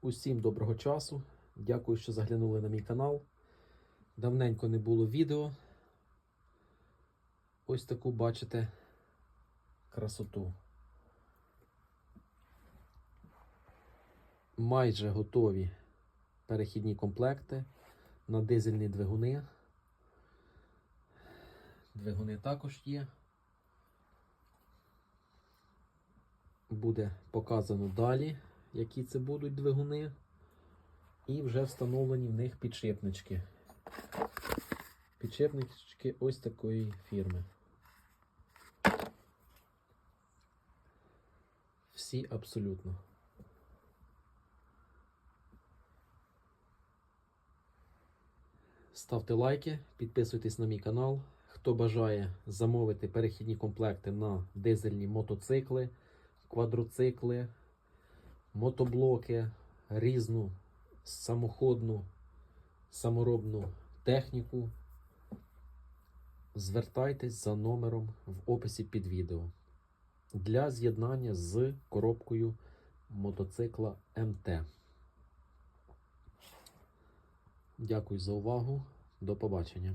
Усім доброго часу. Дякую, що заглянули на мій канал. Давненько не було відео. Ось таку бачите красоту. Майже готові перехідні комплекти на дизельні двигуни. Двигуни також є. Буде показано далі, які це будуть двигуни. І вже встановлені в них підшипнички. Підшипнички ось такої фірми. Всі абсолютно. Ставте лайки, підписуйтесь на мій канал. Хто бажає замовити перехідні комплекти на дизельні мотоцикли, квадроцикли, мотоблоки, різну самоходну, саморобну техніку, звертайтесь за номером в описі під відео для з'єднання з коробкою мотоцикла МТ. Дякую за увагу. До побачення.